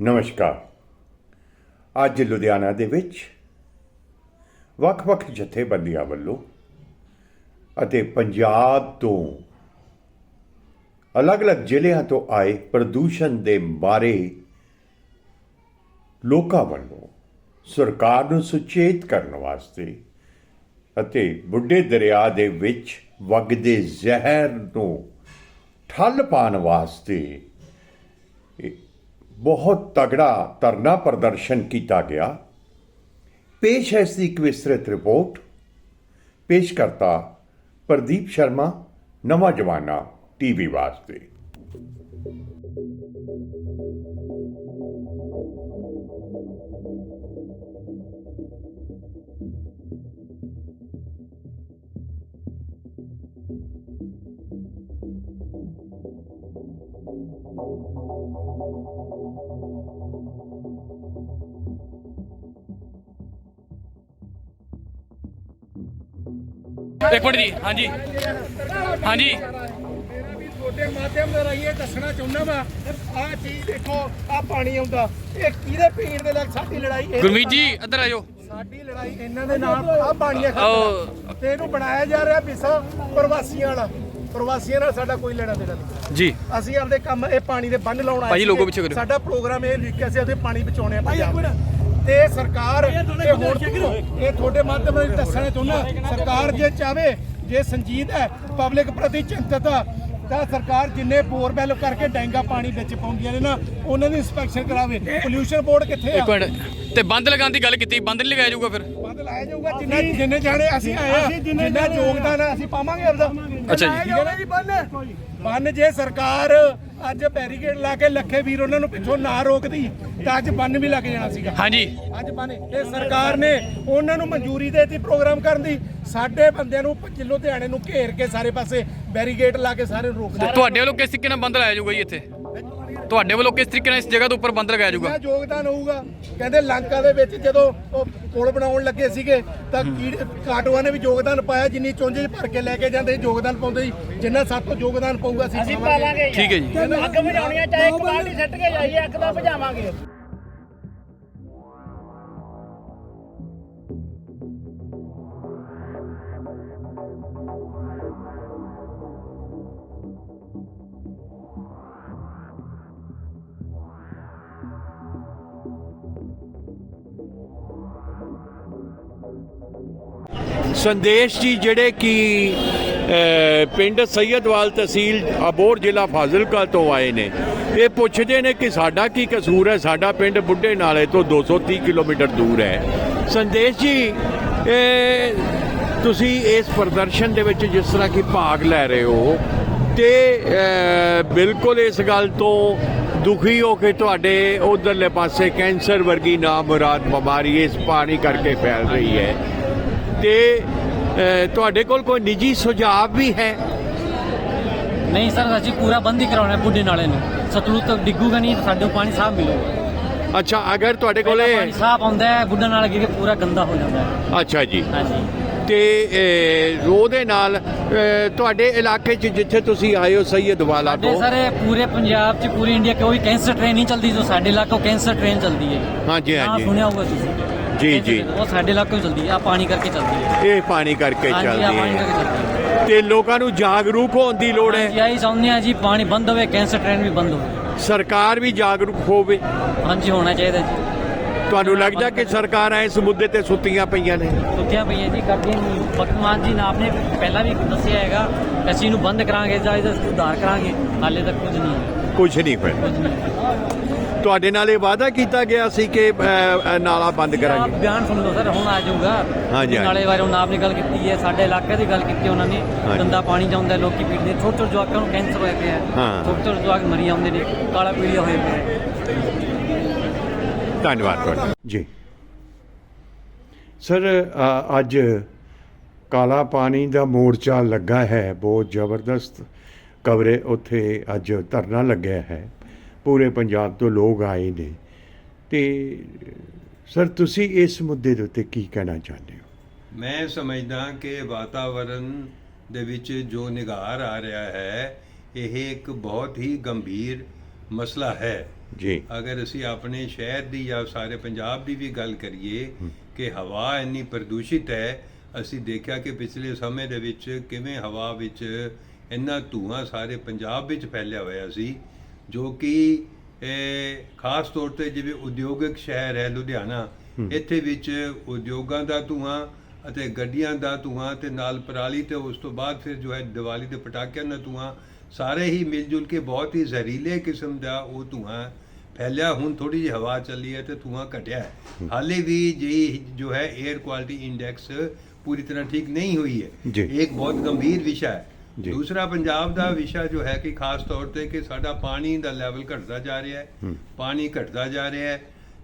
ਨਮਸਕਾਰ। ਅੱਜ ਲੁਧਿਆਣਾ ਦੇ ਵਿੱਚ ਵੱਖ-ਵੱਖ ਜਥੇਬੰਦੀਆਂ ਵੱਲੋਂ ਅਤੇ ਪੰਜਾਬ ਤੋਂ ਅਲੱਗ-ਅਲੱਗ ਜ਼ਿਲ੍ਹਿਆਂ ਤੋਂ ਆਏ ਪ੍ਰਦੂਸ਼ਣ ਦੇ ਬਾਰੇ ਲੋਕਾਂ ਵੱਲੋਂ ਸਰਕਾਰ ਨੂੰ ਸੁਚੇਤ ਕਰਨ ਵਾਸਤੇ ਅਤੇ ਬੁੱਢੇ ਦਰਿਆ ਦੇ ਵਿੱਚ ਵਗਦੇ ਜ਼ਹਿਰ ਨੂੰ ਠੱਲ ਪਾਉਣ ਵਾਸਤੇ ਬਹੁਤ ਤਗੜਾ ਧਰਨਾ ਪ੍ਰਦਰਸ਼ਨ ਕੀਤਾ ਗਿਆ। ਪੇਸ਼ ਹੈ ਇਸ ਦੀ ਇੱਕ ਵਿਸਤ੍ਰਿਤ ਰਿਪੋਰਟ। ਪੇਸ਼ ਕਰਤਾ ਪ੍ਰਦੀਪ ਸ਼ਰਮਾ, ਨਵਾਂ ਜਵਾਨਾ, ਟੀਵੀ ਵਾਸਤੇ। ਇੱਕ ਮਿੰਟ ਜੀ ਹਾਂਜੀ। ਹਾਂਜੀ। ਤੁਹਾਡੇ ਮਾਧਿਅਮ ਦੇ ਰਾਹੀਂ ਇਹ ਦੱਸਣਾ ਚਾਹੁੰਦਾ ਵਾ ਆਹ ਚੀਜ਼ ਦੇਖੋ ਆਹ ਪਾਣੀ ਆਉਂਦਾ। ਇਹ ਕਿਹਦੇ ਪੀਣ ਦੇ ਲਈ ਸਾਡੀ ਲੜਾਈ ਇਹ ਗੁਰਮੀਤ ਜੀ ਇੱਧਰ ਆਜੋ ਸਾਡੀ ਲੜਾਈ ਇਹਨਾਂ ਦੇ ਨਾਲ ਪਾਣੀ ਆ ਆਓ। ਖਤਰਾ ਤੇ ਇਹਨੂੰ ਬਣਾਇਆ ਜਾ ਰਿਹਾ ਵਿਸਾ ਪ੍ਰਵਾਸੀਆਂ ਵਾਲਾ। ਪ੍ਰਵਾਸੀਆਂ ਨਾਲ ਸਾਡਾ ਕੋਈ ਲੈਣਾ ਦੇਣਾ ਨਹੀਂ। ਜੀ। ਅਸੀਂ ਆਪਦੇ ਕੰਮ ਇਹ ਪਾਣੀ ਦੇ ਬੰਨ ਲਾਉਣ ਆਏ। ਲੋਗੋ ਪਿੱਛੇ ਕਰਿਓ। ਸਾਡਾ ਪ੍ਰੋਗਰਾਮ ਇਹ ਲਿਖਿਆ ਸੀ ਉਹਦੇ ਪਾਣੀ ਬਚਾਉਣੇ ਆ ਪੰਜਾਬ। ਤੇ ਸਰਕਾਰ ਇਹ ਹੁਣ ਇਹ ਤੁਹਾਡੇ ਮਾਧਿਅਮ ਨਾਲ ਦੱਸਣਾ ਚਾਹੁੰਦਾ ਸਰਕਾਰ ਜੇ ਚਾਵੇ ਜੇ ਸੰਜੀਦ ਹੈ ਪਬਲਿਕ ਪ੍ਰਤੀ ਚਿੰਤਤ ਤਾਂ ਸਰਕਾਰ ਜਿੰਨੇ ਬੋਰਵੈਲ ਕਰਕੇ ਡੈਂਗਾ ਪਾਣੀ ਵਿੱਚ ਪਾਉਂਦੀਆਂ ਨੇ ਨਾ ਉਹਨਾਂ ਦੀ ਇਨਸਪੈਕਸ਼ਨ ਕਰਾਵੇ। ਪੋਲਿਊਸ਼ਨ ਬੋਰਡ ਕਿੱਥੇ ਆ? ਤੇ ਬੰਦ ਲਗਾਉਣ ਦੀ ਗੱਲ ਕੀਤੀ ਬੰਦ ਨਹੀਂ ਲਗਾਇਆ ਜਾਊਗਾ ਫਿਰ? ਬੰਦ ਲਾਇਆ ਜਾਊਗਾ ਜਿੰਨਾ ਜਿੰਨੇ ਜਾਣੇ ਅਸੀਂ ਆਏ ਆ ਜਿੰਨਾ ਯੋਗਦਾਨ ਅਸੀਂ ਪਾਵਾਂਗੇ ਆਪਦਾ। ਅੱਛਾ ਜੀ। ਬੰਨ ਜੇ ਸਰਕਾਰ ਅੱਜ ਬੈਰੀਕੇਡ ਲਾ ਕੇ ਲੱਖੇ ਵੀਰ ਉਹਨਾਂ ਨੂੰ ਪਿੱਛੋਂ ਨਾ ਰੋਕਦੀ ਤਾਂ ਅੱਜ ਬੰਨ ਵੀ ਲੱਗ ਜਾਣਾ ਸੀਗਾ। ਹਾਂਜੀ। ਅੱਜ ਬੰਨ ਇਹ ਸਰਕਾਰ ਨੇ ਉਹਨਾਂ ਨੂੰ ਮਨਜ਼ੂਰੀ ਦੇ ਦਿੱਤੀ ਪ੍ਰੋਗਰਾਮ ਕਰਨ ਦੀ। ਸਾਡੇ ਬੰਦਿਆਂ ਨੂੰ ਜਿੱਲੋ ਲੁਧਿਆਣੇ ਨੂੰ ਘੇਰ ਕੇ ਸਾਰੇ ਪਾਸੇ ਬੈਰੀਕੇਡ ਲਾ ਕੇ ਸਾਰੇ ਨੂੰ ਰੋਕ ਦਿੱਤਾ। ਤੁਹਾਡੇ ਵੱਲੋਂ ਕਿਸ ਤਰੀਕੇ ਨਾਲ ਬੰਦ ਲਾਇਆ ਜਾਊਗਾ ਜੀ ਇੱਥੇ? ਤੁਹਾਡੇ ਵੱਲੋਂ ਕਿਸ ਤਰੀਕੇ ਨਾਲ ਇਸ ਜਗ੍ਹਾ ਦੇ ਉੱਪਰ ਬੰਦ ਲਗਾਇਆ ਜਾਊਗਾ? ਕਿੰਨਾ ਯੋਗਦਾਨ ਹੋਊਗਾ। ਕਹਿੰਦੇ ਲੰਕਾ ਦੇ ਵਿੱਚ ਜਦੋਂ ਉਹ ਪੁਲ ਬਣਾਉਣ ਲੱਗੇ ਸੀਗੇ ਤਾਂ ਕੀੜ ਕਾਟੋਆਂ ਨੇ ਵੀ ਯੋਗਦਾਨ ਪਾਇਆ ਜਿੰਨੀ ਚੁੰਝ ਭਰ ਕੇ ਲੈ ਕੇ ਜਾਂਦੇ ਸੀ ਯੋਗਦਾਨ ਪਾਉਂਦੇ ਸੀ। ਜਿੰਨਾ ਤੋਂ ਯੋਗਦਾਨ ਪਊਗਾ ਅਸੀਂ ਅਸੀਂ ਪਾਵਾਂਗੇ। ਪਾਵਾਂਗੇ। ਠੀਕ ਹੈ ਜੀ। ਅੱਗ ਬੁਝਾਉਣੀ ਆ ਚਾਹੇ ਇੱਕ ਬਾਲਟੀ ਸੱਟ ਕੇ ਜਾਈਏ ਅੱਗ ਤਾਂ ਬੁਝਾਵਾਂਗੇ। ਸੰਦੇਸ਼ ਜੀ, ਜਿਹੜੇ ਕਿ ਪਿੰਡ ਸੈਯਦਵਾਲ ਤਹਿਸੀਲ ਅਬੋਰ ਜ਼ਿਲ੍ਹਾ ਫਾਜ਼ਿਲਕਾ ਤੋਂ ਆਏ ਨੇ। ਇਹ ਪੁੱਛਦੇ ਨੇ ਕਿ ਸਾਡਾ ਕੀ ਕਸੂਰ ਹੈ? ਸਾਡਾ ਪਿੰਡ ਬੁੱਢੇ ਨਾਲੇ ਤੋਂ 230 ਕਿਲੋਮੀਟਰ ਦੂਰ ਹੈ। ਸੰਦੇਸ਼ ਜੀ, ਇਹ, ਤੁਸੀਂ ਇਸ ਪ੍ਰਦਰਸ਼ਨ ਦੇ ਵਿੱਚ ਜਿਸ ਤਰ੍ਹਾਂ ਕਿ ਭਾਗ ਲੈ ਰਹੇ ਹੋ, ਤੇ ਬਿਲਕੁਲ ਇਸ ਗੱਲ ਤੋਂ ਦੁਖੀ ਹੋ ਕੇ ਤੁਹਾਡੇ ਉਧਰਲੇ ਪਾਸੇ ਕੈਂਸਰ ਵਰਗੀ ਨਾਮੁਰਾਦ ਬਿਮਾਰੀ ਇਸ ਪਾਣੀ ਕਰਕੇ ਫੈਲ ਰਹੀ ਹੈ। ਤੇ ਤੁਹਾਡੇ ਕੋਲ ਕੋਈ ਨਿੱਜੀ ਸੁਝਾਅ ਵੀ ਹੈ? ਨਹੀਂ ਸਰ ਅਸੀਂ ਪੂਰਾ ਬੰਦ ਹੀ ਕਰਾਉਣਾ ਹੈ ਬੁੱਢੇ ਨਾਲੇ ਨੂੰ। ਸਤਲੁਜ ਤੱਕ ਡਿੱਗੂਗਾ ਨਹੀਂ ਸਾਡੇ ਪਾਣੀ ਸਾਫ਼ ਮਿਲੂਗਾ। ਅੱਛਾ ਅਗਰ ਤੁਹਾਡੇ ਕੋਲੇ ਪਾਣੀ ਸਾਫ਼ ਆਉਂਦਾ ਹੈ ਬੁੱਢਾ ਨਾਲਾ ਗਿਰ ਕੇ ਪੂਰਾ ਗੰਦਾ ਹੋ ਜਾਂਦਾ ਹੈ। ਅੱਛਾ ਜੀ। ਹਾਂਜੀ। ਤੇ ਉਹਦੇ ਨਾਲ ਤੁਹਾਡੇ ਇਲਾਕੇ 'ਚ ਜਿੱਥੇ ਤੁਸੀਂ ਆਏ ਹੋ ਸੈਯਦਵਾਲਾ ਸਾਡੇ ਤੋਂ ਸਰ ਪੂਰੇ ਪੰਜਾਬ 'ਚ ਪੂਰੀ ਇੰਡੀਆ ਕੋਈ ਕੈਂਸਰ ਟ੍ਰੇਨ ਨਹੀਂ ਚੱਲਦੀ ਜੋ ਸਾਡੇ ਇਲਾਕੋਂ ਕੈਂਸਰ ਟ੍ਰੇਨ ਚੱਲਦੀ ਹੈ ਹਾਂਜੀ ਹਾਂ ਹਾਂਜੀ ਸੁਣਿਆ ਹੋਊਗਾ ਤੁਸੀਂ। ਜੀ, ਜੀ। ਉਹ ਸਾਡੇ ਇਲਾਕੋਂ ਚੱਲਦੀ ਆ ਪਾਣੀ ਕਰਕੇ ਚੱਲਦੀ ਹੈ ਇਹ ਪਾਣੀ ਕਰਕੇ ਚੱਲਦੀ ਹੈ ਤੇ ਲੋਕਾਂ ਨੂੰ ਜਾਗਰੂਕ ਹੋਣ ਦੀ ਲੋੜ ਹੈ। ਆਹੀ ਚਾਹੁੰਦੇ ਆ ਜੀ ਪਾਣੀ ਬੰਦ ਹੋਵੇ ਕੈਂਸਰ ਟ੍ਰੇਨ ਵੀ ਬੰਦ ਹੋਵੇ। ਸਰਕਾਰ ਵੀ ਜਾਗਰੂਕ ਹੋਵੇ। ਹਾਂਜੀ ਹੋਣਾ ਚਾਹੀਦਾ ਜੀ। ਤੁਹਾਨੂੰ ਲੱਗਦਾ ਕਿ ਸਰਕਾਰਾਂ ਇਸ ਮੁੱਦੇ ਤੇ ਸੁੱਤੀਆਂ ਪਈਆਂ ਨੇ? ਸੁੱਤੀਆਂ ਪਈਆਂ ਜੀ ਕਰਦੀਆਂ ਨਹੀਂ। ਵਰਤਮਾਨ ਜੀ ਨੇ ਆਪਨੇ ਪਹਿਲਾਂ ਵੀ ਦੱਸਿਆ ਹੈਗਾ ਅਸੀਂ ਇਹਨੂੰ ਬੰਦ ਕਰਾਂਗੇ ਜਾਂ ਇਹਦਾ ਸੁਧਾਰ ਕਰਾਂਗੇ ਹਾਲੇ ਤੱਕ ਕੁਝ ਨਹੀਂ ਕੁਝ ਨਹੀਂ ਹੋਇਆ। ਤੁਹਾਡੇ ਨਾਲ ਇਹ ਵਾਅਦਾ ਕੀਤਾ ਗਿਆ ਸੀ ਕਿ ਨਾਲਾ ਬੰਦ ਕਰਾਂਗੇ? ਬਿਆਨ ਸੁਣ ਲਓ ਸਰ ਹੁਣ ਆ ਜਾਊਗਾ। ਹਾਂਜੀ। ਨਾਲੇ ਬਾਰੇ ਹੁਣ ਆਪਨੇ ਗੱਲ ਕੀਤੀ ਹੈ ਸਾਡੇ ਇਲਾਕੇ ਦੀ ਗੱਲ ਕੀਤੀ ਉਹਨਾਂ ਨੇ। ਗੰਦਾ ਪਾਣੀ ਜਾਂਦਾ ਲੋਕੀ ਪੀਂਦੇ ਛੋਟੇ ਛੋਟੇ ਜਵਾਕਾਂ ਨੂੰ ਕੈਂਸਰ ਹੋਇਆ ਪਿਆ। ਛੋਟੇ ਛੋਟੇ ਜਵਾਕ ਮਰੀ ਜਾਂਦੇ ਨੇ ਕਾਲਾ ਪੀਲੀਆ ਹੋਇਆ ਪਿਆ। ਧੰਨਵਾਦ ਤੁਹਾਡਾ। ਜੀ। ਸਰ ਅੱਜ ਕਾਲਾ ਪਾਣੀ ਦਾ ਮੋਰਚਾ ਲੱਗਾ ਹੈ। ਬਹੁਤ ਜ਼ਬਰਦਸਤ ਕਵਰੇ ਉੱਥੇ ਅੱਜ ਧਰਨਾ ਲੱਗਿਆ ਹੈ। ਪੂਰੇ ਪੰਜਾਬ ਤੋਂ ਲੋਕ ਆਏ ਨੇ। ਤੇ ਸਰ ਤੁਸੀਂ ਇਸ ਮੁੱਦੇ ਦੇ ਉੱਤੇ ਕੀ ਕਹਿਣਾ ਚਾਹੁੰਦੇ ਹੋ? ਮੈਂ ਸਮਝਦਾ ਕਿ ਵਾਤਾਵਰਣ ਦੇ ਵਿੱਚ ਜੋ ਨਿਗਾਰ ਆ ਰਿਹਾ ਹੈ ਇਹ ਇੱਕ ਬਹੁਤ ਹੀ ਗੰਭੀਰ ਮਸਲਾ ਹੈ। ਜੀ। ਅਗਰ ਅਸੀਂ ਆਪਣੇ ਸ਼ਹਿਰ ਦੀ ਜਾਂ ਸਾਰੇ ਪੰਜਾਬ ਦੀ ਵੀ ਗੱਲ ਕਰੀਏ ਕਿ ਹਵਾ ਇੰਨੀ ਪ੍ਰਦੂਸ਼ਿਤ ਹੈ ਅਸੀਂ ਦੇਖਿਆ ਕਿ ਪਿਛਲੇ ਸਮੇਂ ਦੇ ਵਿੱਚ ਕਿਵੇਂ ਹਵਾ ਵਿੱਚ ਇੰਨਾ ਧੂਆਂ ਸਾਰੇ ਪੰਜਾਬ ਵਿੱਚ ਫੈਲਿਆ ਹੋਇਆ ਸੀ ਜੋ ਕਿ ਇਹ ਖਾਸ ਤੌਰ ਤੇ ਜਿਵੇਂ ਉਦਯੋਗਿਕ ਸ਼ਹਿਰ ਹੈ ਲੁਧਿਆਣਾ ਇੱਥੇ ਵਿੱਚ ਉਦਯੋਗਾਂ ਦਾ ਧੂਆਂ ਅਤੇ ਗੱਡੀਆਂ ਦਾ ਧੂਆਂ ਤੇ ਨਾਲ ਪਰਾਲੀ ਤੇ ਉਸ ਤੋਂ ਬਾਅਦ ਫਿਰ ਜੋ ਹੈ ਦੀਵਾਲੀ ਦੇ ਪਟਾਕਿਆਂ ਦਾ ਧੂਆਂ ਸਾਰੇ ਹੀ ਮਿਲ ਜੁਲ ਕੇ ਬਹੁਤ ਹੀ ਜ਼ਹਿਰੀਲੇ ਕਿਸਮ ਦਾ ਉਹ ਧੂਆਂ ਫੈਲਿਆ ਹੁਣ ਥੋੜੀ ਜਿਹੀ ਹਵਾ ਚੱਲੀ ਹੈ ਤੇ ਧੂਆਂ ਘਟਿਆ ਹੈ। ਹਾਲੇ ਵੀ ਜੀ ਜੋ ਹੈ 에ਅਰ ਕੁਆਲਿਟੀ ਇੰਡੈਕਸ ਪੂਰੀ ਤਰ੍ਹਾਂ ਠੀਕ ਨਹੀਂ ਹੋਈ ਹੈ। ਇੱਕ ਬਹੁਤ ਗੰਭੀਰ ਵਿਸ਼ਾ ਹੈ। ਦੂਸਰਾ ਪੰਜਾਬ ਦਾ ਵਿਸ਼ਾ ਜੋ ਹੈ ਕਿ ਖਾਸ ਤੌਰ ਤੇ ਕਿ ਸਾਡਾ ਪਾਣੀ ਦਾ ਲੈਵਲ ਘਟਦਾ ਜਾ ਰਿਹਾ ਹੈ। ਪਾਣੀ ਘਟਦਾ ਜਾ ਰਿਹਾ ਹੈ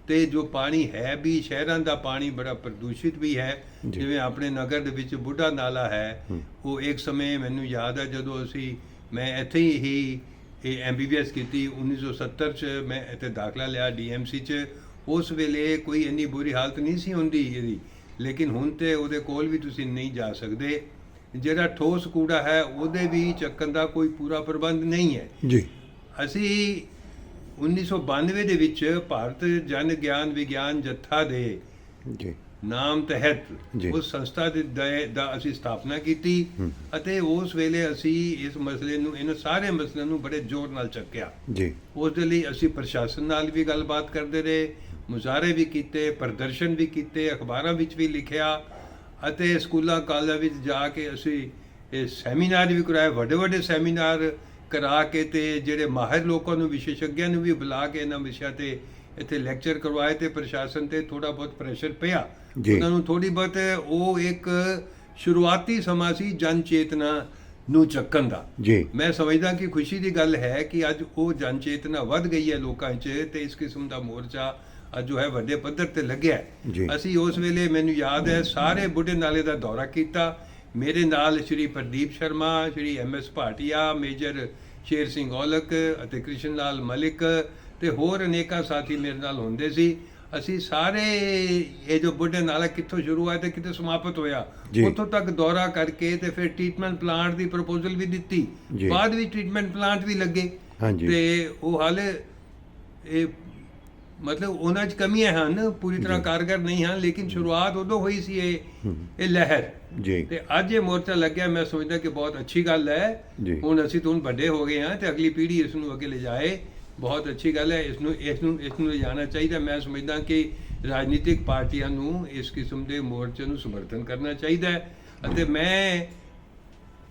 ਤੇ ਜੋ ਪਾਣੀ ਹੈ ਵੀ ਸ਼ਹਿਰਾਂ ਦਾ ਪਾਣੀ ਬੜਾ ਪ੍ਰਦੂਸ਼ਿਤ ਵੀ ਹੈ। ਜਿਵੇਂ ਆਪਣੇ ਨਗਰ ਦੇ ਵਿੱਚ ਬੁੱਢਾ ਨਾਲਾ ਹੈ। ਉਹ ਇੱਕ ਸਮੇਂ ਮੈਨੂੰ ਯਾਦ ਹੈ ਜਦੋਂ ਅਸੀਂ ਮੈਂ ਇੱਥੇ ਹੀ ਇਹ ਐਮਬੀਬੀਐਸ ਕੀਤੀ 1970 ਚ ਮੈਂ ਇੱਥੇ ਦਾਖਲਾ ਲਿਆ ਡੀਐਮਸੀ ਚ। ਉਸ ਵੇਲੇ ਕੋਈ ਇੰਨੀ ਬੁਰੀ ਹਾਲਤ ਨਹੀਂ ਸੀ ਹੁੰਦੀ ਇਹਦੀ। ਲੇਕਿਨ ਹੁਣ ਤੇ ਉਹਦੇ ਕੋਲ ਵੀ ਤੁਸੀਂ ਨਹੀਂ ਜਾ ਸਕਦੇ। ਜਿਹੜਾ ਠੋਸ ਕੂੜਾ ਹੈ ਉਹਦੇ ਵੀ ਚੱਕਣ ਦਾ ਕੋਈ ਪੂਰਾ ਪ੍ਰਬੰਧ ਨਹੀਂ ਹੈ। ਜੀ। ਅਸੀਂ 1992 ਦੇ ਵਿੱਚ ਭਾਰਤ ਜਨ ਗਿਆਨ ਵਿਗਿਆਨ ਜੱਥਾ ਦੇ ਜੀ। ਨਾਮ ਤਹਿਤ। ਉਸ ਸੰਸਥਾ ਦੇ ਦਾ- ਦਾ ਅਸੀਂ ਸਥਾਪਨਾ ਕੀਤੀ ਅਤੇ ਉਸ ਵੇਲੇ ਅਸੀਂ ਇਸ ਮਸਲੇ ਨੂੰ ਇਹਨਾਂ ਸਾਰੇ ਮਸਲਿਆਂ ਨੂੰ ਬੜੇ ਜ਼ੋਰ ਨਾਲ ਚੱਕਿਆ। ਜੀ। ਉਸ ਦੇ ਲਈ ਅਸੀਂ ਪ੍ਰਸ਼ਾਸਨ ਨਾਲ ਵੀ ਗੱਲਬਾਤ ਕਰਦੇ ਰਹੇ ਮੁਜ਼ਾਹਰੇ ਵੀ ਕੀਤੇ ਪ੍ਰਦਰਸ਼ਨ ਵੀ ਕੀਤੇ ਅਖਬਾਰਾਂ ਵਿੱਚ ਵੀ ਲਿਖਿਆ ਅਤੇ ਸਕੂਲਾਂ ਕਾਲਜਾਂ ਵਿੱਚ ਜਾ ਕੇ ਅਸੀਂ ਇਹ ਸੈਮੀਨਾਰ ਵੀ ਕਰਾਏ ਵੱਡੇ ਵੱਡੇ ਸੈਮੀਨਾਰ ਕਰਾ ਕੇ ਤੇ ਜਿਹੜੇ ਮਾਹਿਰ ਲੋਕਾਂ ਨੂੰ ਵਿਸ਼ੇਸ਼ਗਿਆਂ ਨੂੰ ਵੀ ਬੁਲਾ ਕੇ ਇਹਨਾਂ ਵਿਸ਼ਿਆਂ ਤੇ ਇੱਥੇ ਲੈਕਚਰ ਕਰਵਾਏ ਤੇ ਪ੍ਰਸ਼ਾਸਨ ਤੇ ਥੋੜਾ ਬਹੁਤ ਪ੍ਰੈਸ਼ਰ ਪਿਆ। ਉਹਨਾਂ ਨੂੰ ਥੋੜੀ ਬਹੁਤ ਉਹ ਇੱਕ ਸ਼ੁਰੂਆਤੀ ਸਮਾਂ ਸੀ ਜਨ ਚੇਤਨਾ ਨੂੰ ਚੱਕਣ ਦਾ। ਜੀ। ਮੈਂ ਸਮਝਦਾ ਕਿ ਖੁਸ਼ੀ ਦੀ ਗੱਲ ਹੈ ਕਿ ਅੱਜ ਉਹ ਜਨ ਚੇਤਨਾ ਵੱਧ ਗਈ ਹੈ ਲੋਕਾਂ 'ਚ ਤੇ ਇਸ ਕਿਸਮ ਦਾ ਮੋਰਚਾ ਅੱਜ ਜੋ ਹੈ ਵੱਡੇ ਪੱਧਰ ਤੇ ਲੱਗਿਆ। ਅਸੀਂ ਉਸ ਵੇਲੇ ਮੈਨੂੰ ਯਾਦ ਹੈ ਸਾਰੇ ਬੁੱਢੇ ਨਾਲੇ ਦਾ ਦੌਰਾ ਕੀਤਾ। ਮੇਰੇ ਨਾਲ Shri Pradeep Sharma Shri M S Bhatia major Sher Singh Aulakh ਅਤੇ ਕ੍ਰਿਸ਼ਨ ਲਾਲ ਮਲਿਕ ਤੇ ਹੋਰ ਅਨੇਕਾਂ ਸਾਥੀ ਮੇਰੇ ਨਾਲ ਹੁੰਦੇ ਸੀ। ਅਸੀਂ ਸਾਰੇ ਇਹ ਜੋ ਬੁੱਢੇ ਨਾਲਾ ਕਿੱਥੋਂ ਸ਼ੁਰੂ ਹੋਇਆ ਤੇ ਕਿੱਥੇ ਸਮਾਪਤ ਹੋਇਆ। ਉੱਥੋਂ ਤੱਕ ਦੌਰਾ ਕਰਕੇ ਤੇ ਫਿਰ ਟ੍ਰੀਟਮੈਂਟ ਪਲਾਂਟ ਦੀ ਪ੍ਰਪੋਜ਼ਲ ਵੀ ਦਿੱਤੀ। ਬਾਅਦ ਵਿੱਚ ਟ੍ਰੀਟਮੈਂਟ ਪਲਾਂਟ ਵੀ ਲੱਗੇ। ਹਾਂਜੀ। ਤੇ ਉਹ ਹਾਲੇ ਇਹ ਮਤਲਬ ਉਹਨਾਂ 'ਚ ਕਮੀਆਂ ਹਨ ਪੂਰੀ ਤਰ੍ਹਾਂ ਕਾਰਗਰ ਨਹੀਂ ਹਨ ਲੇਕਿਨ ਸ਼ੁਰੂਆਤ ਉਦੋਂ ਹੋਈ ਸੀ ਇਹ ਇਹ ਲਹਿਰ। ਜੀ। ਤੇ ਅੱਜ ਇਹ ਮੋਰਚਾ ਲੱਗਿਆ ਮੈਂ ਸਮਝਦਾ ਕਿ ਬਹੁਤ ਅੱਛੀ ਗੱਲ ਹੈ। ਹੁਣ ਅਸੀਂ ਤੋਂ ਵੱਡੇ ਹੋ ਗਏ ਹਾਂ ਤੇ ਅਗਲੀ ਪੀੜ੍ਹੀ ਇਸ ਨੂੰ ਅੱਗੇ ਲਿਜਾਏ। ਬਹੁਤ ਅੱਛੀ ਗੱਲ ਹੈ ਇਸ ਨੂੰ ਇਸ ਨੂੰ ਇਸ ਨੂੰ ਲਿਜਾਣਾ ਚਾਹੀਦਾ। ਮੈਂ ਸਮਝਦਾ ਕਿ ਰਾਜਨੀਤਿਕ ਪਾਰਟੀਆਂ ਨੂੰ ਇਸ ਕਿਸਮ ਦੇ ਮੋਰਚੇ ਨੂੰ ਸਮਰਥਨ ਕਰਨਾ ਚਾਹੀਦਾ ਹੈ। ਅਤੇ ਮੈਂ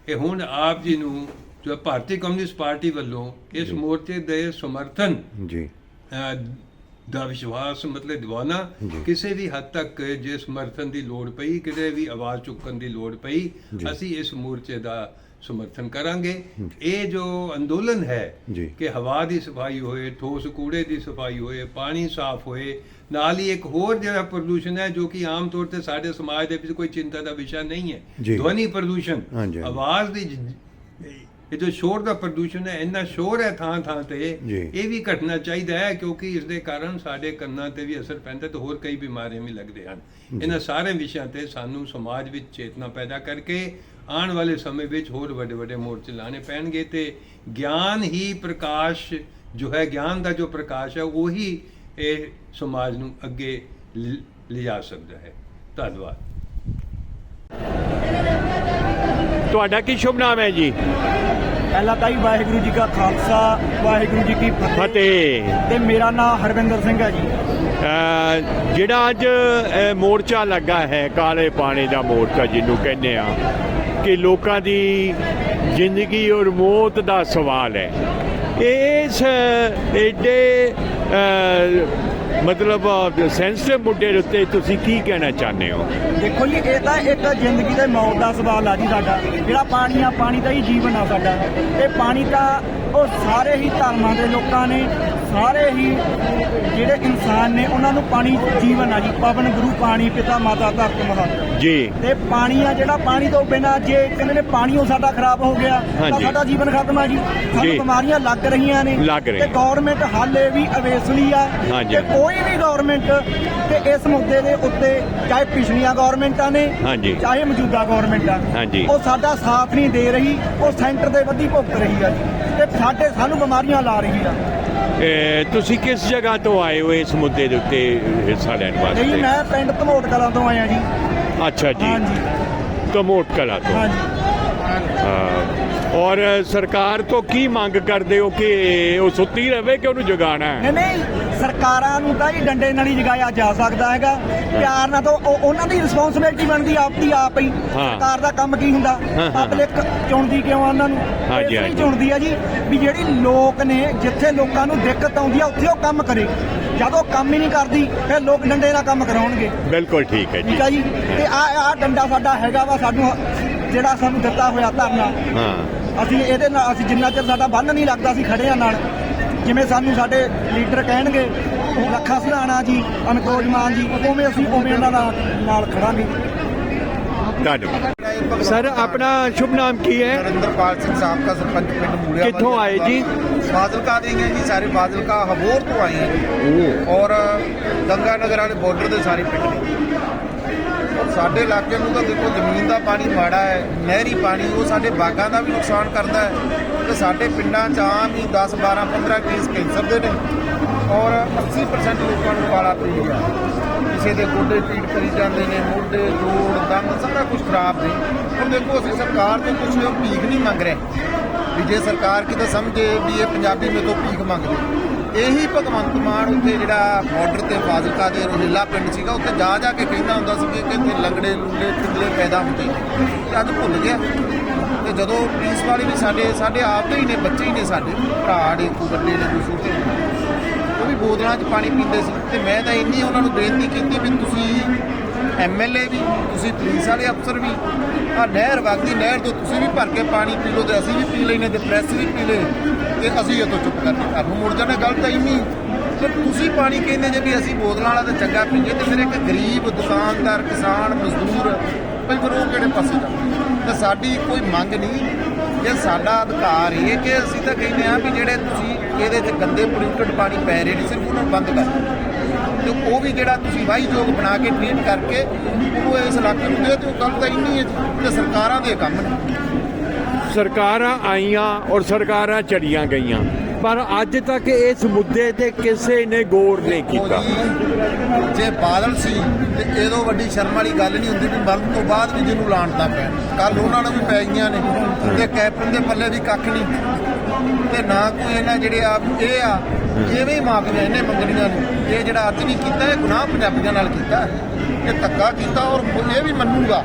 ਇਹ ਹੁਣ ਆਪ ਜੀ ਨੂੰ ਜੋ ਭਾਰਤੀ ਕਮਿਊਨਿਸਟ ਪਾਰਟੀ ਵੱਲੋਂ ਇਸ ਮੋਰਚੇ ਦੇ ਸਮਰਥਨ ਜੀ। ਦਾ ਵਿਸ਼ਵਾਸ ਮਤਲਬ ਦਿਵਾਨਾ ਕਿਸੇ ਵੀ ਹੱਦ ਤੱਕ ਜੇ ਸਮਰਥਨ ਦੀ ਲੋੜ ਪਈ ਕਿਤੇ ਵੀ ਆਵਾਜ਼ ਚੁੱਕਣ ਦੀ ਲੋੜ ਪਈ ਅਸੀਂ ਇਸ ਮੋਰਚੇ ਦਾ ਸਮਰਥਨ ਕਰਾਂਗੇ ਇਹ ਜੋ ਅੰਦੋਲਨ ਹੈ। ਕਿ ਹਵਾ ਦੀ ਸਫ਼ਾਈ ਹੋਏ ਠੋਸ ਕੂੜੇ ਦੀ ਸਫ਼ਾਈ ਹੋਏ ਪਾਣੀ ਸਾਫ਼ ਹੋਏ ਨਾਲ ਹੀ ਇੱਕ ਹੋਰ ਜਿਹੜਾ ਪ੍ਰਦੂਸ਼ਣ ਹੈ ਜੋ ਕਿ ਆਮ ਤੌਰ ਤੇ ਸਾਡੇ ਸਮਾਜ ਦੇ ਵਿੱਚ ਕੋਈ ਚਿੰਤਾ ਦਾ ਵਿਸ਼ਾ ਨਹੀਂ ਹੈ ਜੀ। ਧਵਨੀ ਪ੍ਰਦੂਸ਼ਣ। ਆਵਾਜ਼ ਦੀ ਇਹ ਜੋ ਸ਼ੋਰ ਦਾ ਪ੍ਰਦੂਸ਼ਣ ਹੈ ਇੰਨਾ ਸ਼ੋਰ ਹੈ ਥਾਂ ਥਾਂ ਤੇ। ਇਹ ਵੀ ਘਟਣਾ ਚਾਹੀਦਾ ਹੈ ਕਿਉਂਕਿ ਇਸ ਦੇ ਕਾਰਨ ਸਾਡੇ ਕੰਨਾਂ ਤੇ ਵੀ ਅਸਰ ਪੈਂਦਾ ਤੇ ਹੋਰ ਕਈ ਬਿਮਾਰੀਆਂ ਵੀ ਲੱਗਦੇ ਹਨ ਇਹਨਾਂ ਸਾਰੇ ਵਿਸ਼ਿਆਂ ਤੇ ਸਾਨੂੰ ਸਮਾਜ ਵਿੱਚ ਚੇਤਨਾ ਪੈਦਾ ਕਰਕੇ ਆਉਣ ਵਾਲੇ ਸਮੇਂ ਵਿੱਚ ਹੋਰ ਵੱਡੇ ਵੱਡੇ ਮੋਰਚੇ ਲਾਣੇ ਪੈਣਗੇ ਤੇ ਗਿਆਨ ਹੀ ਪ੍ਰਕਾਸ਼ ਜੋ ਹੈ ਗਿਆਨ ਦਾ ਜੋ ਪ੍ਰਕਾਸ਼ ਹੈ ਉਹੀ ਇਹ ਸਮਾਜ ਨੂੰ ਅੱਗੇ ਲਿਜਾ ਸਕਦਾ ਹੈ। ਧੰਨਵਾਦ। ਤੁਹਾਡਾ ਕੀ ਸ਼ੁਭ ਨਾਮ ਹੈ ਜੀ? ਪਹਿਲਾਂ ਤਾਂ ਹੀ ਵਾਹਿਗੁਰੂ ਜੀ ਕਾ ਖਾਲਸਾ ਵਾਹਿਗੁਰੂ ਜੀ ਕੀ ਫਤਿਹ। ਤੇ ਮੇਰਾ ਨਾਮ ਹਰਵਿੰਦਰ ਸਿੰਘ ਹੈ ਜੀ। ਜਿਹੜਾ ਅੱਜ ਮੋਰਚਾ ਲੱਗਾ ਹੈ ਕਾਲੇ ਪਾਣੀ ਦਾ ਮੋਰਚਾ ਜਿਹਨੂੰ ਕਹਿੰਦੇ ਆ। ਕਿ ਲੋਕਾਂ ਦੀ ਜ਼ਿੰਦਗੀ ਔਰ ਮੌਤ ਦਾ ਸਵਾਲ ਹੈ। ਇਸ ਏਡੇ ਮਤਲਬ ਸੈਂਸਿਟਿਵ ਮੁੱਦੇ ਦੇ ਉੱਤੇ ਤੁਸੀਂ ਕੀ ਕਹਿਣਾ ਚਾਹੁੰਦੇ ਹੋ? ਦੇਖੋ ਜੀ, ਇਹ ਤਾਂ ਇੱਕ ਜ਼ਿੰਦਗੀ ਦੇ ਮੌਤ ਦਾ ਸਵਾਲ ਆ ਜੀ ਸਾਡਾ। ਜਿਹੜਾ ਪਾਣੀ ਆ, ਪਾਣੀ ਦਾ ਹੀ ਜੀਵਨ ਆ ਸਾਡਾ। ਇਹ ਪਾਣੀ ਤਾਂ ਉਹ ਸਾਰੇ ਹੀ ਧਰਮਾਂ ਦੇ ਲੋਕਾਂ ਨੇ ਸਾਰੇ ਹੀ ਜਿਹੜੇ ਇਨਸਾਨ ਨੇ ਉਹਨਾਂ ਨੂੰ ਪਾਣੀ ਜੀਵਨ ਆ ਜੀ ਪਵਨ ਗੁਰੂ ਪਾਣੀ ਪਿਤਾ ਮਾਤਾ ਧਰਤ ਮਹਤ ਜੀ ਤੇ ਪਾਣੀ ਆ ਜਿਹੜਾ ਪਾਣੀ ਤੋਂ ਬਿਨਾ ਜੇ ਕਹਿੰਦੇ ਨੇ ਪਾਣੀਓ ਸਾਡਾ ਖਰਾਬ ਹੋ ਗਿਆ ਤਾਂ ਹਾਂਜੀ। ਸਾਡਾ ਜੀਵਨ ਖਤਮ ਆ ਜੀ ਜੀ। ਸਾਨੂੰ ਬਿਮਾਰੀਆਂ ਲੱਗ ਰਹੀਆਂ ਨੇ ਲੱਗ ਰਹੀਆਂ। ਤੇ ਗਵਰਨਮੈਂਟ ਹਾਲੇ ਵੀ ਅਵੇਸਲੀ ਆ ਹਾਂਜੀ। ਤੇ ਕੋਈ ਵੀ ਗਵਰਨਮੈਂਟ ਤੇ ਇਸ ਮੁੱਦੇ ਦੇ ਉੱਤੇ ਚਾਹੇ ਪਿਛਲੀਆਂ ਗਵਰਨਮੈਂਟਾਂ ਨੇ ਹਾਂਜੀ। ਚਾਹੇ ਮੌਜੂਦਾ ਗਵਰਨਮੈਂਟਾਂ ਹਾਂਜੀ। ਉਹ ਸਾਡਾ ਸਾਥ ਨਹੀਂ ਦੇ ਰਹੀ ਉਹ ਸੈਂਟਰ ਦੇ ਵੱਧੀ ਭੁਗਤ ਰਹੀ ਆ ਜੀ ਤੇ ਸਾਡੇ ਸਾਨੂੰ ਬਿਮਾਰੀਆਂ ਲਾ ਰਹੀ ਆ ਤੁਸੀਂ ਕਿਸ ਜਗ੍ਹਾ ਤੋਂ ਆਏ ਹੋ ਇਸ ਮੁੱਦੇ ਦੇ ਉੱਤੇ ਹਿੱਸਾ ਲੈਣ ਨਹੀਂ ਵਾਸਤੇ ਮੈਂ ਪਿੰਡ ਧਮੋਟ ਕਲਾਂ ਤੋਂ ਆਇਆ ਜੀ। ਅੱਛਾ ਜੀ। ਕਮੋਟ ਕਲਾ ਤੋਂ। ਹਾਂ। ਔਰ ਸਰਕਾਰ ਤੋਂ ਕੀ ਮੰਗ ਕਰਦੇ ਹੋ ਕਿ ਉਹ ਸੁੱਤੀ ਰਹੇ ਕਿ ਉਹਨੂੰ ਜਗਾਉਣਾ ਹੈ? ਨਹੀਂ ਨਹੀਂ। ਸਰਕਾਰਾਂ ਨੂੰ ਤਾਂ ਜੀ ਡੰਡੇ ਨਾਲ ਹੀ ਜਗਾਇਆ ਜਾ ਸਕਦਾ ਹੈਗਾ। ਪਿਆਰ ਨਾਲ ਤਾਂ ਉਹ- ਉਹਨਾਂ ਦੀ ਰਿਸਪੌਂਸਿਬਿਲਟੀ ਬਣਦੀ ਆਪ ਦੀ ਆਪ ਹੀ। ਹਾਂ। ਸਰਕਾਰ ਦਾ ਕੰਮ ਕੀ ਹੁੰਦਾ? ਹਾਂ, ਹਾਂ। ਪਬਲਿਕ ਚੁਣਦੀ ਕਿਉਂ ਆ ਉਹਨਾਂ ਨੂੰ? ਹਾਂਜੀ, ਇਸ ਲਈ ਹਾਂਜੀ। ਚੁਣਦੀ ਆ ਜੀ ਵੀ ਜਿਹੜੀ ਲੋਕ ਨੇ ਜਿੱਥੇ ਲੋਕਾਂ ਨੂੰ ਦਿੱਕਤ ਆਉਂਦੀ ਆ ਉੱਥੇ ਉਹ ਕੰਮ ਕਰੇ। ਜਦੋਂ ਕੰਮ ਹੀ ਨਹੀਂ ਕਰਦੀ ਫਿਰ ਲੋਕ ਡੰਡੇ ਨਾਲ ਕੰਮ ਕਰਾਉਣਗੇ। ਬਿਲਕੁਲ ਠੀਕ ਹੈ ਜੀ। ਠੀਕ ਆ ਜੀ? ਤੇ ਆ ਆ ਡੰਡਾ ਸਾਡਾ ਹੈਗਾ ਵਾ ਸਾਨੂੰ ਜਿਹੜਾ ਸਾਨੂੰ ਦਿੱਤਾ ਹੋਇਆ ਧਰਨਾ। ਹਾਂ। ਅਸੀਂ ਇਹਦੇ ਨਾਲ ਅਸੀਂ ਜਿੰਨਾ ਚਿਰ ਸਾਡਾ ਬੰਨ ਨਹੀਂ ਲੱਗਦਾ ਅਸੀਂ ਖੜੇ ਆ ਨਾਲ। ਜਿਵੇਂ ਸਾਨੂੰ ਸਾਡੇ ਲੀਡਰ ਕਹਿਣਗੇ ਲੱਖਾ ਸਿਧਾਣਾ ਜੀ ਅਨਕੋਜ ਮਾਨ ਜੀ ਉਵੇਂ ਅਸੀਂ ਉਵੇਂ ਇਹਨਾਂ ਨਾਲ ਨਾਲ ਖੜਾਂਗੇ। ਧੰਨਵਾਦ। ਸਰ ਆਪਣਾ ਸ਼ੁਭ ਨਾਮ ਕੀ ਹੈ? ਨਰਿੰਦਰਪਾਲ ਸਿੰਘ ਸਾਬਕਾ ਸਰਪੰਚ ਪਿੰਡ ਮੂੜਿਆ ਕਿੱਥੋਂ ਆਏ ਜੀ? ਫਾਜ਼ਿਲਕਾ ਦੇ ਹੀ ਹਾਂ ਜੀ ਸਾਰੇ ਫਾਜ਼ਿਲਕਾ ਹਬੋਰ ਤੋਂ ਆਏ ਹਾਂ। ਔਰ ਗੰਗਾ ਨਗਰ ਵਾਲੇ ਬਾਰਡਰ ਦੇ ਸਾਰੇ ਪਿੰਡ ਨੇ। ਸਾਡੇ ਇਲਾਕੇ ਨੂੰ ਤਾਂ ਦੇਖੋ ਜ਼ਮੀਨ ਦਾ ਪਾਣੀ ਮਾੜਾ ਹੈ ਨਹਿਰੀ ਪਾਣੀ ਉਹ ਸਾਡੇ ਬਾਗਾਂ ਦਾ ਵੀ ਨੁਕਸਾਨ ਕਰਦਾ ਹੈ। ਤੇ ਸਾਡੇ ਪਿੰਡਾਂ 'ਚ ਆਮ ਹੀ 10 12 15 ਕੇਸ ਕੈਂਸਰ ਦੇ ਨੇ। ਔਰ 80% ਲੋਕਾਂ ਨੂੰ ਕਾਲਾ ਪੀ ਲਿਆ ਕਿਸੇ ਦੇ ਗੋਡੇ ਪੀੜ ਕਰੀ ਜਾਂਦੇ ਨੇ, ਮੋਢੇ ਜੋੜ ਦੰਦ, ਸਾਰਾ ਕੁਝ ਖਰਾਬ ਨੇ। ਹੁਣ ਦੇਖੋ, ਅਸੀਂ ਸਰਕਾਰ ਤੋਂ ਕੁਝ ਭੀਖ ਨਹੀਂ ਮੰਗ ਰਹੇ। ਵੀ ਜੇ ਸਰਕਾਰ ਕਿਤੇ ਸਮਝੇ ਵੀ ਇਹ ਪੰਜਾਬੀ ਮੇਤੋਂ ਭੀਖ ਮੰਗਦੇ ਇਹੀ ਭਗਵੰਤ ਮਾਨ ਉੱਥੇ ਜਿਹੜਾ ਬਾਰਡਰ ਤੇ ਫਾਜ਼ਿਲਕਾ ਦੇ ਰੋਹਿਲਾ ਪਿੰਡ ਸੀਗਾ, ਉੱਥੇ ਜਾ ਜਾ ਕੇ ਕਹਿੰਦਾ ਹੁੰਦਾ ਸੀ ਕਿ ਇੱਥੇ ਲੰਗੜੇ ਲੁੰਡੇ ਪਿੰਗਲੇ ਪੈਦਾ ਹੁੰਦੇ ਨੇ। ਤੇ ਅੱਜ ਭੁੱਲ ਗਿਆ। ਤੇ ਜਦੋਂ ਪੁਲਿਸ ਵਾਲੇ ਵੀ ਸਾਡੇ ਸਾਡੇ ਆਪ ਦੇ ਹੀ ਨੇ, ਬੱਚੇ ਹੀ ਨੇ ਸਾਡੇ। ਭਰਾ ਨੇ ਕੋਈ ਵੱਡੇ ਨੇ ਕੋਈ ਛੋਟੇ ਬੋਤਲਾਂ 'ਚ ਪਾਣੀ ਪੀਂਦੇ ਸੀ ਤੇ ਮੈਂ ਤਾਂ ਇੰਨੀ ਉਹਨਾਂ ਨੂੰ ਬੇਨਤੀ ਕੀਤੀ ਵੀ ਤੁਸੀਂ ਐਮਐਲਏ ਵੀ, ਤੁਸੀਂ ਪੁਲਿਸ ਵਾਲੇ ਅਫਸਰ ਵੀ ਆ ਨਹਿਰ ਵਗਦੀ ਨਹਿਰ ਤੋਂ ਤੁਸੀਂ ਵੀ ਭਰ ਕੇ ਪਾਣੀ ਪੀ ਲਓ ਤੇ ਅਸੀਂ ਵੀ ਪੀ ਲੈਨੇ ਤੇ ਪ੍ਰੈਸ ਵੀ ਪੀ ਲੇ ਤੇ ਅਸੀਂ ਇਹ ਤੋਂ ਚੁੱਪ ਕਰਕੇ ਘਰ ਨੂੰ ਮੁੜ ਜਾਣਾ ਗੱਲ ਤਾਂ ਇੰਨੀ ਤੇ ਤੁਸੀਂ ਪਾਣੀ ਕਹਿੰਦੇ ਜੇ ਵੀ ਅਸੀਂ ਬੋਤਲਾਂ ਵਾਲਾ ਤਾਂ ਚੰਗਾ ਪੀਏ ਤੇ ਫਿਰ ਇੱਕ ਗਰੀਬ, ਦੁਕਾਨਦਾਰ, ਕਿਸਾਨ, ਮਜ਼ਦੂਰ ਭਈ ਫਿਰ ਉਹ ਕਿਹੜੇ ਪਾਸੇ ਜਾਵੇ ਤਾਂ ਸਾਡੀ ਕੋਈ ਮੰਗ ਨਹੀਂ। ਇਹ ਸਾਡਾ ਅਧਿਕਾਰ ਇਹ ਕਿ ਅਸੀਂ ਤਾਂ ਕਹਿੰਦੇ ਆ ਵੀ ਜਿਹੜੇ ਤੁਸੀਂ ਇਹਦੇ 'ਚ ਗੰਦੇ ਪੋਲਿਊਟਡ ਪਾਣੀ ਪੈ ਰਹੇ ਨੇ, ਸਿਰਫ ਉਹਨਾਂ ਨੂੰ ਬੰਦ ਕਰ ਤੇ ਉਹ ਵੀ ਜਿਹੜਾ ਤੁਸੀਂ ਵਾਹੀਯੋਗ ਬਣਾ ਕੇ ਟ੍ਰੀਟ ਕਰਕੇ ਉਹ ਇਸ ਇਲਾਕੇ ਨੂੰ ਦੇ ਉਹ ਕੰਮ ਤਾਂ ਇੰਨੀ ਹੈ ਤੇ ਸਰਕਾਰਾਂ ਦੇ ਕੰਮ ਨੇ। ਸਰਕਾਰਾਂ ਆਈਆਂ ਔਰ ਸਰਕਾਰਾਂ ਚੜੀਆਂ ਗਈਆਂ। ਪਰ ਅੱਜ ਤੱਕ ਇਸ ਮੁੱਦੇ ਤੇ ਕਿਸੇ ਨੇ ਗੌਰ ਨਹੀਂ ਕੀਤਾ। ਜੀ, ਬਾਦਲ ਸੀ ਤੇ ਇਹਦੋਂ ਵੱਡੀ ਸ਼ਰਮ ਵਾਲੀ ਗੱਲ ਨਹੀਂ ਹੁੰਦੀ ਵੀ ਮਰਨ ਤੋਂ ਬਾਅਦ ਵੀ ਜਿਹਨੂੰ ਲਾਣਤਾ ਪੈਣ। ਕੱਲ ਉਹਨਾਂ ਨੂੰ ਵੀ ਪੈ ਗਈਆਂ ਨੇ ਤੇ ਕੈਪਟਨ ਦੇ ਪੱਲੇ ਵੀ ਕੱਖ ਨਹੀਂ। ਤੇ ਨਾ ਕੋਈ ਇਹਨਾਂ ਜਿਹੜੇ ਆ ਇਹ ਆ ਐਵੇਂ ਹੀ ਮਾਫੀਆਂ ਇਹਨੇ ਮੰਗਣੀਆਂ ਨੇ। ਇਹ ਜਿਹੜਾ ਅੱਜ ਵੀ ਕੀਤਾ ਇਹ ਗੁਨਾਹ ਪੰਜਾਬੀਆਂ ਨਾਲ ਕੀਤਾ। ਇਹ ਧੱਕਾ ਕੀਤਾ ਔਰ ਇਹ ਵੀ ਮੰਨੂਗਾ।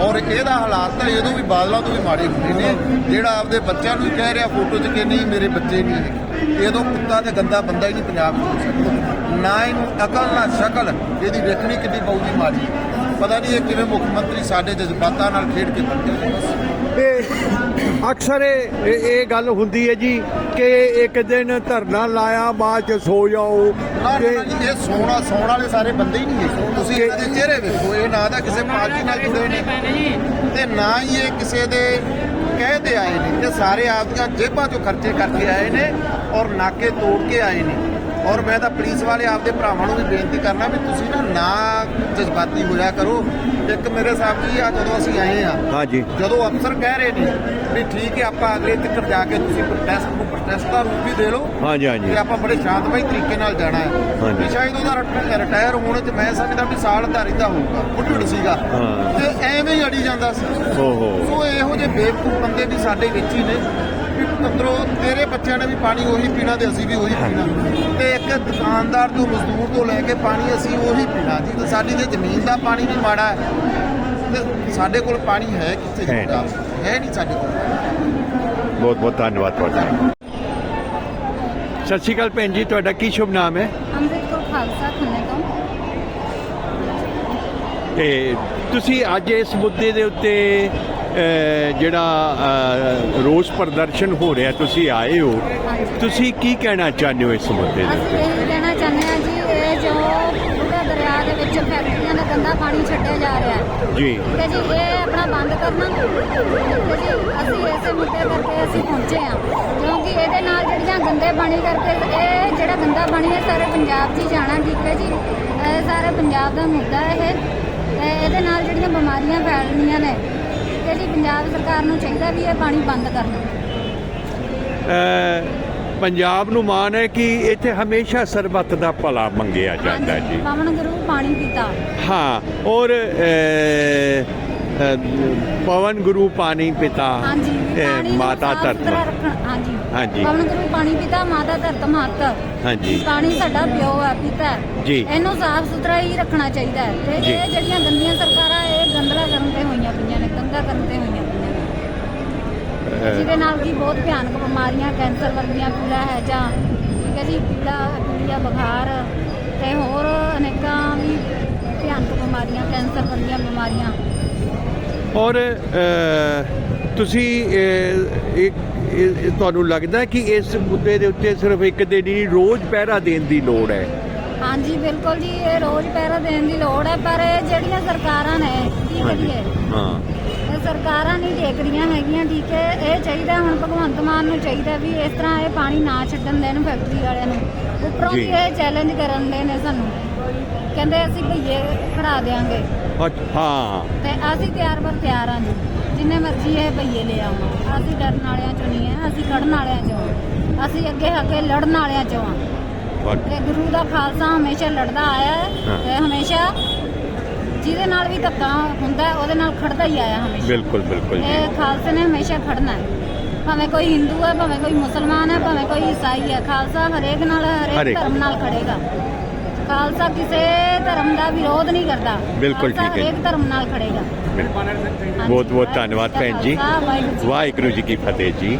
ਔਰ ਇਹਦਾ ਹਾਲਾਤ ਤਾਂ ਇਹਦੋਂ ਵੀ ਬਾਦਲਾਂ ਤੋਂ ਵੀ ਮਾੜੇ ਹੁੰਦੇ ਨੇ। ਜਿਹੜਾ ਆਪਦੇ ਬੱਚਿਆਂ ਨੂੰ ਕਹਿ ਰਿਹਾ ਫੋਟੋ 'ਚ ਕਿ ਨਹੀਂ, ਮੇਰੇ ਬੱਚੇ ਨਹੀਂ ਇਹਦੋਂ ਕੁੱਤਾ ਤੇ ਗੰਦਾ ਬੰਦਾ ਹੀ ਨਹੀਂ ਪੰਜਾਬ 'ਚ ਹੋ ਸਕਦਾ। ਨਾ ਇਹਨੂੰ ਅਕਲ, ਨਾ ਸ਼ਕਲ, ਇਹਦੀ ਵੇਖਣੀ ਕਿੰਨੀ ਬਹੁਤੀ ਮਾੜੀ। ਪਤਾ ਨਹੀਂ ਇਹ ਕਿਵੇਂ ਮੁੱਖ ਮੰਤਰੀ ਸਾਡੇ ਜਜ਼ਬਾਤਾਂ ਨਾਲ ਖੇਡ ਕੇ ਬਣ ਨੇ। ਬਸ ਅਕਸਰ ਇਹ ਗੱਲ ਹੁੰਦੀ ਹੈ ਜੀ ਕਿ ਇੱਕ ਦਿਨ ਧਰਨਾ ਲਾਇਆ ਬਾਅਦ ਚ ਸੋ ਜਾਓ। ਨਾ ਤੇ ਨਾ ਜੀ, ਇਹ ਸੋਣਾ ਸੌਣ ਵਾਲੇ ਸਾਰੇ ਬੰਦੇ ਹੀ ਨਹੀਂ ਹੈ ਤੁਸੀਂ ਇਹਨਾਂ ਦੇ ਚਿਹਰੇ ਵੇਖੋ ਇਹ ਨਾ ਤਾਂ ਕਿਸੇ ਪਾਰਟੀ ਨਾਲ ਜੁੜੇ ਨੇ। ਤੇ ਨਾ ਹੀ ਇਹ ਕਿਸੇ ਦੇ ਕਹਿਦੇ ਆਏ ਨੇ। ਤੇ ਸਾਰੇ ਆਪਦੀਆਂ ਜੇਬਾਂ ਚੋਂ ਖਰਚੇ ਕਰਕੇ ਆਏ ਨੇ ਔਰ ਨਾਕੇ ਤੋੜ ਕੇ ਆਏ ਨੇ। ਔਰ ਮੈਂ ਤਾਂ ਪੁਲਿਸ ਵਾਲੇ ਆਪਦੇ ਭਰਾਵਾਂ ਨੂੰ ਵੀ ਬੇਨਤੀ ਕਰਨਾ ਵੀ ਤੁਸੀਂ ਨਾ ਨਾ ਜਜ਼ਬਾਤੀ ਹੋਇਆ ਕਰੋ। ਇੱਕ ਮੇਰੇ ਸਾਹਿਬ ਜੀ ਆ ਜਦੋਂ ਅਸੀਂ ਆਏ ਆ ਹਾਂਜੀ। ਜਦੋਂ ਅਫਸਰ ਕਹਿ ਰਹੇ ਨੇ ਵੀ ਠੀਕ ਹੈ ਆਪਾਂ ਅਗਲੇ ਤੱਕ ਜਾ ਕੇ ਤੁਸੀਂ ਪ੍ਰੋਟੈਸਟ ਨੂੰ ਪ੍ਰੋਟੈਸਟ ਦਾ ਰੂਪ ਵੀ ਦੇ ਲਓ ਹਾਂਜੀ ਹਾਂਜੀ। ਤੇ ਆਪਾਂ ਬੜੇ ਸ਼ਾਂਤਮਈ ਤਰੀਕੇ ਨਾਲ ਜਾਣਾ ਹੈ। ਵੀ ਸ਼ਾਇਦ ਉਹਦਾ ਰਿਟ- ਰਿਟਾਇਰ ਹੋਣ ਚ ਮੈਂ ਸਮਝਦਾ ਵੀ ਸਾਲ ਧਾਰੀ ਦਾ ਹੋਊਗਾ ਬੁੱਢੜ ਸੀਗਾ। ਤੇ ਐਵੇਂ ਹੀ ਅੜੀ ਜਾਂਦਾ ਸੀ। ਓਹੋ। ਸੋ ਇਹੋ ਜਿਹੇ ਬੇਵਕੂਫ ਬੰਦੇ ਵੀ ਸਾਡੇ ਵਿੱਚ ਹੀ ਨੇ। ਅੰਦਰੋਂ ਤੇਰੇ ਬੱਚਿਆਂ ਨੇ ਵੀ ਪਾਣੀ ਉਹੀ ਪੀਣਾ ਤੇ ਅਸੀਂ ਵੀ ਉਹੀ ਪੀਣਾ। ਤੇ ਇੱਕ ਦੁਕਾਨਦਾਰ ਤੋਂ ਮਜ਼ਦੂਰ ਤੋਂ ਲੈ ਕੇ ਪਾਣੀ ਅਸੀਂ ਉਹੀ ਪੀਣਾ। ਜੀ ਤੇ ਸਾਡੀ ਤੇ ਜ਼ਮੀਨ ਦਾ ਪਾਣੀ ਵੀ ਮਾੜਾ ਹੈ ਤੇ ਸਾਡੇ ਕੋਲ ਪਾਣੀ ਹੈ ਕਿੱਥੇ? ਹੈ ਨਹੀਂ। ਸਾਡੇ ਕੋਲ। ਬਹੁਤ ਬਹੁਤ ਧੰਨਵਾਦ ਤੁਹਾਡਾ। ਸਤਿ ਸ਼੍ਰੀ ਅਕਾਲ ਭੈਣ ਜੀ ਤੁਹਾਡਾ ਕੀ ਸ਼ੁਭ ਨਾਮ ਹੈ? ਅੰਮ੍ਰਿਤ ਕੌਰ ਖਾਲਸਾ ਖੰਨੇ ਤੋਂ। ਤੇ ਤੁਸੀਂ ਅੱਜ ਇਸ ਮੁੱਦੇ ਦੇ ਉੱਤੇ ਜਿਹੜਾ ਰੋਸ ਪ੍ਰਦਰਸ਼ਨ ਹੋ ਰਿਹਾ ਤੁਸੀਂ ਆਏ ਹੋ। ਤੁਸੀਂ ਕੀ ਕਹਿਣਾ ਚਾਹੁੰਦੇ ਹੋ ਇਸ ਮੁੱਦੇ ਦੇ ਅਸੀਂ ਉੱਤੇ? ਇਹ ਕਹਿਣਾ ਚਾਹੁੰਦੇ ਹਾਂ ਜੀ ਇਹ ਜੋ ਬੁੱਢਾ ਦਰਿਆ ਦੇ ਵਿੱਚ ਫੈਕਟਰੀਆਂ ਦਾ ਗੰਦਾ ਪਾਣੀ ਛੱਡਿਆ ਜਾ ਰਿਹਾ ਹੈ। ਜੀ। ਤੇ ਜੀ ਇਹ ਆਪਣਾ ਬੰਦ ਕਰਨਾ। ਤੇ ਜੀ ਅਸੀਂ ਇਸੇ ਮੁੱਦੇ ਕਰਕੇ ਅਸੀਂ ਪਹੁੰਚੇ ਹਾਂ। ਕਿਉਂਕਿ ਇਹਦੇ ਨਾਲ ਜਿਹੜੀਆਂ ਗੰਦੇ ਪਾਣੀ ਕਰਕੇ ਇਹ ਜਿਹੜਾ ਗੰਦਾ ਪਾਣੀ ਹੈ ਸਾਰੇ ਪੰਜਾਬ 'ਚ ਹੀ ਜਾਣਾ ਠੀਕ ਹੈ ਜੀ। ਇਹ ਸਾਰੇ ਪੰਜਾਬ ਦਾ ਮੁੱਦਾ ਹੈ ਇਹ। ਤੇ ਇਹਦੇ ਨਾਲ ਜਿਹੜੀਆਂ ਬਿਮਾਰੀਆਂ ਫੈਲਣੀਆਂ ਨੇ ਤੇ ਜੀ ਪੰਜਾਬ ਸਰਕਾਰ ਨੂੰ ਚਾਹੀਦਾ ਵੀ ਇਹ ਪਾਣੀ ਬੰਦ ਕਰਨਾ ਅਹ, ਪੰਜਾਬ ਨੂੰ ਮਾਣ ਹੈ ਕਿ ਇੱਥੇ ਹਮੇਸ਼ਾ ਸਰਬੱਤ ਦਾ ਭਲਾ ਮੰਗਿਆ ਜਾਂਦਾ ਜੀ ਪਵਨ ਗੁਰੂ ਪਾਣੀ ਪੀਤਾ ਹਾਂ ਔਰ ਪਵਨ ਗੁਰੂ ਪਾਣੀ ਪਿਤਾ ਹਾਂਜੀ ਮਾਤਾ ਧਰਤ ਹਾਂਜੀ ਹਾਂਜੀ। ਪਵਨ ਗੁਰੂ ਪਾਣੀ ਪੀਤਾ ਮਾਤਾ ਧਰਤ ਮਹੱਤ ਹਾਂਜੀ ਪਾਣੀ ਸਾਡਾ ਪਿਓ ਹੈ ਪਿਤਾ। ਜੀ। ਇਹਨੂੰ ਸਾਫ਼ ਸੁਥਰਾ ਹੀ ਰੱਖਣਾ ਚਾਹੀਦਾ ਹੈ ਤੇ। ਇਹ ਜਿਹੜੀਆਂ ਗੰਦੀਆਂ ਸਰਕਾਰਾਂ ਇਹ ਗੰਦਲਾ ਕਰਨ ਤੇ ਕਰਨ ਤੇ ਹੋਈਆਂ ਨੇ। ਜਿਹਦੇ ਨਾਲ ਕੀ ਬਹੁਤ ਭਿਆਨਕ ਬਿਮਾਰੀਆਂ ਕੈਂਸਰ ਵਰਗੀਆਂ ਪੀਲਾ ਹੈ ਜਾਂ ਠੀਕ ਹੈ ਜੀ ਬੁਖਾਰ ਤੇ ਹੋਰ ਅਨੇਕਾਂ ਵੀ ਭਿਆਨਕ ਬਿਮਾਰੀਆਂ ਕੈਂਸਰ ਵਰਗੀਆਂ ਬਿਮਾਰੀਆਂ। ਔਰ ਤੁਸੀਂ ਇੱਕ ਤੁਹਾਨੂੰ ਲੱਗਦਾ ਹੈ ਕਿ ਇਸ ਮੁੱਦੇ ਦੇ ਉੱਤੇ ਸਿਰਫ ਇੱਕ ਦਿਨ ਹੀ ਰੋਜ਼ ਪਹਿਰਾ ਦੇਣ ਦੀ ਲੋੜ ਹੈ? ਹਾਂਜੀ ਬਿਲਕੁਲ ਜੀ ਇਹ ਰੋਜ਼ ਪਹਿਰਾ ਦੇਣ ਦੀ ਲੋੜ ਹੈ ਪਰ ਜਿਹੜੀਆਂ ਸਰਕਾਰਾਂ ਨੇ ਕੀ ਕਰੀਏ? ਹਾਂ। ਇਹ ਸਰਕਾਰਾਂ ਨਹੀਂ ਦੇਖ ਰਹੀਆਂ ਹੈਗੀਆਂ ਠੀਕ ਹੈ। ਇਹ ਚਾਹੀਦਾ ਹੁਣ ਭਗਵੰਤ ਮਾਨ ਨੂੰ ਚਾਹੀਦਾ ਵੀ ਇਸ ਤਰ੍ਹਾਂ ਇਹ ਪਾਣੀ ਨਾ ਛੱਡਣ ਦੇਣ ਫੈਕਟਰੀ ਵਾਲਿਆਂ ਨੂੰ। ਉੱਪਰੋਂ। ਵੀ ਇਹ ਚੈਲੰਜ ਕਰਨ ਦੇ ਨੇ ਸਾਨੂੰ। ਕਹਿੰਦੇ ਅਸੀਂ ਭਈਏ ਖੜਾ ਦੇਾਂਗੇ ਅੱਛ- ਹਾਂ। ਤੇ ਅਸੀਂ ਤਿਆਰ ਪਰ ਤਿਆਰ ਹਾਂ ਜੀ। ਜਿੰਨੇ ਮਰਜ਼ੀ ਇਹ ਭਈਏ ਲੈ ਆਉਣ ਅਸੀਂ ਡਰਨ ਵਾਲਿਆਂ ਚੋਂ ਨਹੀਂ ਹੈ ਅਸੀਂ ਖੜਨ ਵਾਲਿਆਂ ਚੋਂ। ਅਸੀਂ ਅੱਗੇ ਅੱਗੇ ਲੜਨ ਵਾਲਿਆਂ ਚੋਂ ਤੇ ਗੁਰੂ ਦਾ ਖਾਲਸਾ ਹਮੇਸ਼ਾ ਲੜਦਾ ਆਇਆ ਹੈ। ਹਾਂ। ਤੇ ਹਮੇਸ਼ਾ ਜਿਹਦੇ ਨਾਲ ਵੀ ਧੱਕਾ ਹੁੰਦਾ ਉਹਦੇ ਨਾਲ ਖੜਦਾ ਹੀ ਆਇਆ ਹਮੇਸ਼ਾ। ਬਿਲਕੁਲ ਬਿਲਕੁਲ ਜੀ। ਇਹ ਖਾਲਸੇ ਨੇ ਹਮੇਸ਼ਾ ਖੜਨਾ ਹੈ। ਭਾਵੇਂ ਕੋਈ ਹਿੰਦੂ ਹੈ ਭਾਵੇਂ ਕੋਈ ਮੁਸਲਮਾਨ ਹੈ ਭਾਵੇਂ ਕੋਈ ਈਸਾਈ ਹੈ ਖਾਲਸਾ ਹਰੇਕ ਨਾਲ ਹਰੇਕ ਹਰੇਕ। ਧਰਮ ਨਾਲ ਖੜੇਗਾ। ਖਾਲਸਾ ਕਿਸੇ ਧਰਮ ਦਾ ਵਿਰੋਧ ਨਹੀਂ ਕਰਦਾ। ਬਿਲਕੁਲ ਖਾਲਸਾ ਠੀਕ ਹੈ ਹਰੇਕ ਧਰਮ ਨਾਲ ਖੜੇਗਾ। ਬਹੁਤ ਬਹੁਤ ਧੰਨਵਾਦ ਭੈਣ ਜੀ। ਵਾਹਿਗੁਰੂ ਜੀ ਕੀ ਫਤਿਹ ਜੀ।